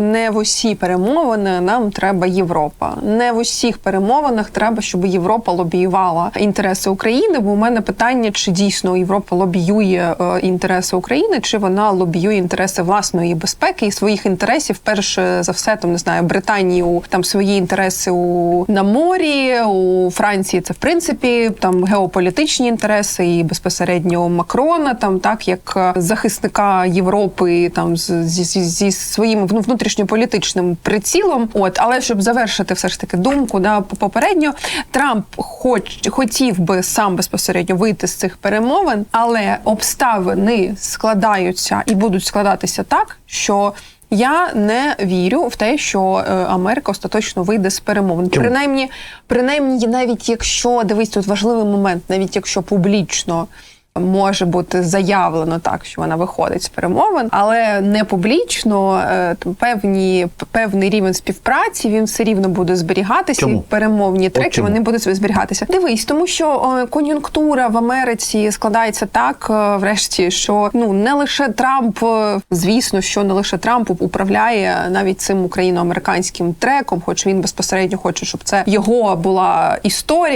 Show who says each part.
Speaker 1: не в усі перемовини нам треба Європа. Не в усіх перемовинах треба, щоб Європа лобіювала інтереси України. Бо у мене питання, чи дійсно Європа лобіює е, інтереси України, чи вона лобіює інтереси власної безпеки і своїх інтересів, перше за все, там не знаю, Британії у там свої інтереси у на морі, у Франції це в принципі там геополітичні інтереси і безпосередньо Макрона, там так як е, захисника Європи, там зі, зі, зі своїм вну- внутрішньополітичним прицілом. От, але щоб завершити все ж таки думку, да попередньо Трамп хоч хотів би сам безпосередньо вийти з цих перемовин, але обставини складаються і будуть складатися так, що. Я не вірю в те, що е, Америка остаточно вийде з перемовин.
Speaker 2: Чому?
Speaker 1: Принаймні, принаймні, навіть якщо дивись, тут важливий момент, навіть якщо публічно може бути заявлено так, що вона виходить з перемовин, але не публічно е, там певні певний рівень співпраці він все рівно буде зберігатися.
Speaker 2: Чому?
Speaker 1: І перемовні треки
Speaker 2: чому?
Speaker 1: вони будуть зберігатися. Дивись, тому що кон'юнктура в Америці складається так, е, врешті, що ну не лише Трамп, е, звісно, що не лише Трамп управляє навіть цим україно-американським треком, хоч він безпосередньо хоче, щоб це його була історія.